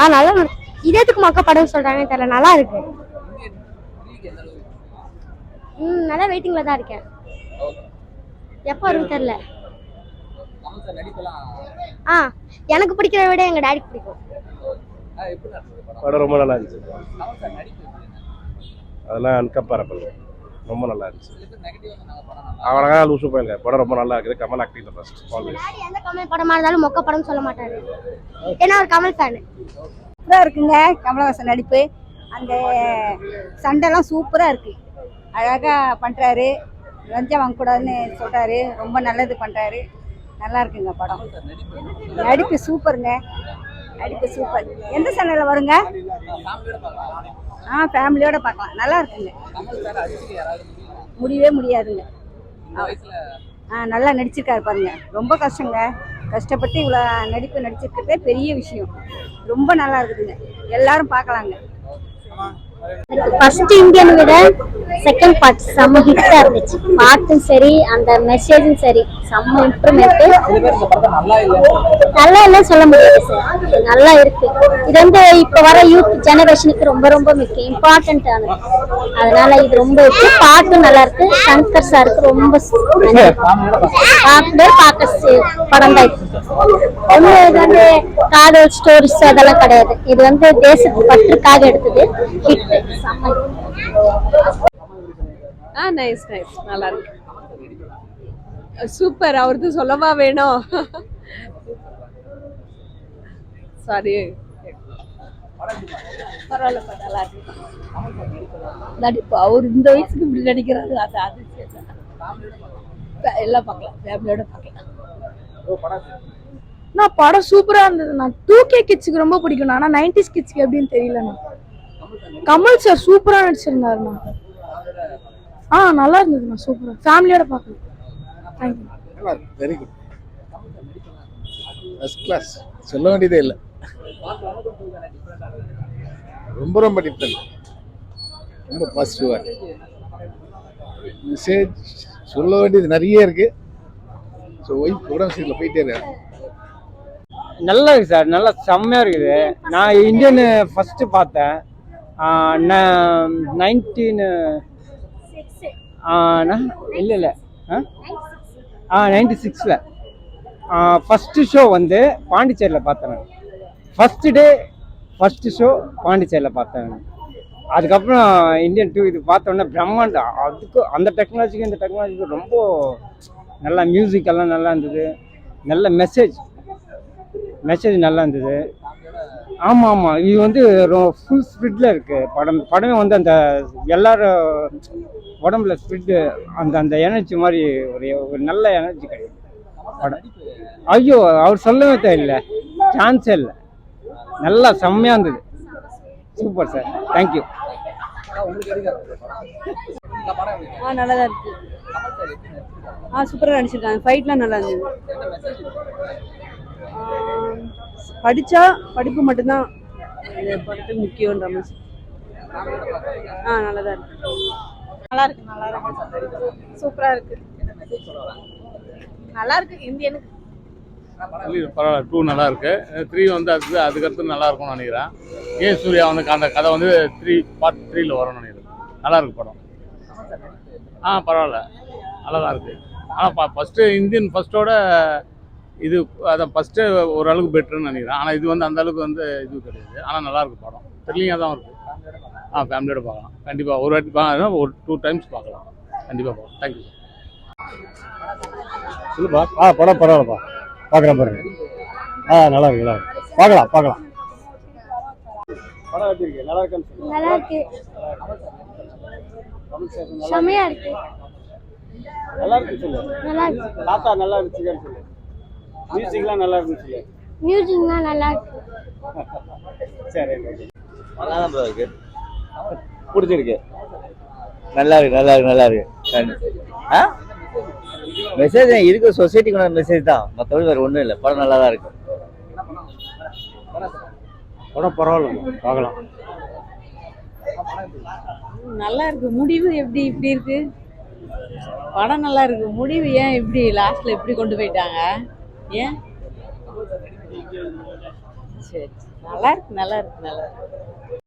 ஆ நல்லா நடி- இதயத்துக்கு மொக்க படம் சொல்றாங்கன்னு தெரியல. நல்லா இருக்கு. ம் நல்லா வெயிட்டிங்ல தான் இருக்கேன். எப்போ வரும் தெரியல. ஆ எனக்கு பிடிக்கிறத விட எங்க டாடிக்கு பிடிக்கும். படம் ரொம்ப நல்லா இருந்துச்சு. அதெல்லாம் அன்கம்பேரபிள் ரொம்ப நல்லா இருந்துச்சு. அவ்வளோதான் லூசு போயிருங்க படம் ரொம்ப நல்லா இருக்குது. கமல் ஆக்டிங் ஃபர்ஸ்ட் ஆல்வேஸ் எந்த கமல் படமா இருந்தாலும் மொக்க படம் சொல்ல மாட்டாரு. ஏன்னா ஒரு கமல் ஃபேன் சூப்பராக இருக்குங்க. கமலஹாசன் நடிப்பு. அந்த சண்டைலாம் சூப்பராக இருக்கு. அழகாக பண்ணுறாரு லஞ்சம் வாங்கக்கூடாதுன்னு சொல்கிறாரு ரொம்ப நல்லது பண்ணுறாரு நல்லா இருக்குங்க படம். நடிப்பு சூப்பருங்க. நடிப்பு சூப்பர். எந்த சேனலில் வருங்க? ஆ ஃபேமிலியோட பார்க்கலாம். நல்லா இருக்குங்க. முடியவே முடியாதுங்க. ஆ நல்லா நடிச்சிருக்காரு பாருங்க. ரொம்ப கஷ்டங்க. கஷ்டப்பட்டு இவ்வளோ நடிப்பு நடிச்சிருக்கிறதே பெரிய விஷயம். ரொம்ப நல்லா இருக்குதுங்க. எல்லாரும் பார்க்கலாங்க. ஃபர்ஸ்ட் இந்தியன் விட செகண்ட் பார்ட் செம்ம ஹிட்டா இருந்துச்சு. பாட்டும் சரி அந்த மெசேஜும் சரி செம்ம இம்ப்ரூவ்மெண்ட் நல்லா இல்லைன்னு சொல்ல முடியாது சார் நல்லா இருக்கு. இது வந்து இப்ப வர யூத் ஜெனரேஷனுக்கு ரொம்ப ரொம்ப மிக்க இம்பார்ட்டன்ட் ஆனது. அதனால இது ரொம்ப இருக்கு. பாட்டும் நல்லா இருக்கு. சங்கர் சாருக்கு ரொம்ப பார்க்கவே பார்க்க படம் தான் இது. இது வந்து காதல் ஸ்டோரிஸ் அதெல்லாம் கிடையாது. இது வந்து தேசத்து பற்றுக்காக எடுத்தது. ஹிட் செம்ம ஆ நைஸ் நைஸ் நல்லா இருக்கு. சூப்பர் அவரது சொல்லவா வேணும்? சாரி பரவாயில்ல நல்லா இருக்கு. நடிப்பு அவர் இந்த வயசுக்கு இப்படி நடிக்கிறாரு அது அது எல்லாம் பார்க்கலாம். ஃபேமிலியோட பார்க்கலாம். நான் படம் சூப்பரா இருந்தது. நான் டூ கே கிட்ஸுக்கு ரொம்ப பிடிக்கும். ஆனா நைன்டிஸ் கிட்ஸ்க்கு எப்படின்னு தெரியலண்ணா. கமல் சார் சூப்பரா நடிச்சிருந்தாருண்ணா. ஆ நல்லா இருந்ததுண்ணா சூப்பரா. ஃபேமிலியோட பார்க்கலாம் தேங்க்யூ நல்லா இருக்கு. வெரி குட் ஃபர்ஸ்ட் கிளாஸ் சொல்ல வேண்டியதே இல்லை. ரொம்ப ரொம்ப டிஃப்ரெண்ட் ரொம்ப பாசிட்டிவாக மெசேஜ் சொல்ல வேண்டியது நிறைய இருக்கு. ஸோ ஒய்ஃப் உடம்பு சரியில்லை போயிட்டே இருக்காரு. நல்லா இருக்கு சார். நல்லா செம்மையா இருக்குது. நான் இந்தியன் ஃபர்ஸ்ட் பார்த்தேன். நைன்டீன் இல்லை இல்லை. ஆ? நைன்டி சிக்ஸில் ஃபஸ்ட்டு ஷோ வந்து பாண்டிச்சேரியில் பார்த்தேன் நான். ஃபஸ்ட்டு டே ஃபஸ்ட்டு ஷோ பாண்டிச்சேரியில் பார்த்தேன் நான். அதுக்கப்புறம் இந்தியன் டூ இது பார்த்தோன்னே பிரம்மாண்டம். அதுக்கு அந்த டெக்னாலஜிக்கு இந்த டெக்னாலஜிக்கு ரொம்ப நல்லா மியூசிக் எல்லாம் நல்லா இருந்தது. நல்ல மெசேஜ் மெசேஜ் நல்லா இருந்தது. ஆமாம் ஆமாம் இது வந்து ஃபுல் ஸ்பிரிட்டில் இருக்குது படம் படமே வந்து அந்த எல்லாரும் உடம்புல ஸ்பிரிட்டு அந்த அந்த எனர்ஜி மாதிரி ஒரு ஒரு நல்ல எனர்ஜி கிடைக்கும். ஐயோ அவர் சொல்லவே தெரியல சான்ஸே இல்லை. நல்லா செம்மையாக இருந்தது. சூப்பர் சார் தேங்க்யூ ஆ நல்லா தான் இருக்கு. ஆ சூப்பராக நடிச்சிருக்காங்க. ஃபைட்லாம் நல்லா இருந்தது. படித்தா படிப்பு மட்டும்தான் இது படத்துக்கு முக்கியன்ற மாதிரி. ஆ நல்லா தான் இருக்கு. நல்லா இருக்கு நல்லா இருக்கு சூப்பரா இருக்கு நல்லா இருக்கு இந்தியனுக்கு பரவாயில்ல டூ நல்லா இருக்கு த்ரீ வந்து அது அதுக்கடுத்து நல்லா இருக்கும்னு நினைக்கிறேன். ஏ சூர்யா வந்து அந்த கதை வந்து த்ரீ பார்ட் த்ரீல வரும்னு நினைக்கிறேன். நல்லா இருக்கு படம். ஆ பரவாயில்ல. நல்லா தான் இருக்கு ஆனால் ஃபஸ்ட்டு இந்தியன் ஃபர்ஸ்டோட இது அதான் ஃபஸ்ட்டு ஓரளவுக்கு பெட்டர்னு நினைக்கிறேன். ஆனால் இது வந்து அந்த அளவுக்கு வந்து இது கிடையாது. ஆனால் நல்லா இருக்கு படம் த்ரில்லிங்காக தான் இருக்கு. ஆ ஃபேமிலியோட பார்க்கலாம். கண்டிப்பாக ஒரு வாட்டி பா- ஒரு டூ டைம்ஸ் பார்க்கலாம். கண்டிப்பாக பார்க்கலாம். தேங்க்யூ சொல்லுப்பா ஆ படம் பரவாயில்லப்பா. பார்க்குறேன் பாருங்க ஆ நல்லா இருக்கு நல்லா இருக்கு. பார்க்கலாம் பார்க்கலாம். படம் எப்படி இருக்கு? நல்லா சொல்லு. நல்லா இருக்கு. செமையா இருக்கு. நல்லா இருக்கு சொல்லு. நல்லா இருக்கு. தாத்தா நல்லா இருந்துச்சுன்னு சொல்லு. மியூசிக்லாம் நல்லா இருந்துச்சு மியூசிக்லாம் நல்லா இருக்கு. சரி நல்லா தான் இருக்கு. பிடிச்சிருக்கு. நல்லா இருக்கு நல்லா இருக்கு நல்லா இருக்கு. ஆ மெசேஜ் இருக்கிற சொசைட்டிக்கு மெசேஜ் தான். மற்றபடி வேறு ஒன்றும் இல்லை. படம் நல்லா தான் இருக்கு. படம் பரவாயில்ல. பார்க்கலாம். நல்லா இருக்கு முடிவு எப்படி இப்படி இருக்கு? படம் நல்லா இருக்கு முடிவு ஏன் இப்படி லாஸ்ட்ல இப்படி கொண்டு போயிட்டாங்க? ஏன்? சரி. நல்லா இருக்கு நல்லா இருக்கு நல்லா இருக்கு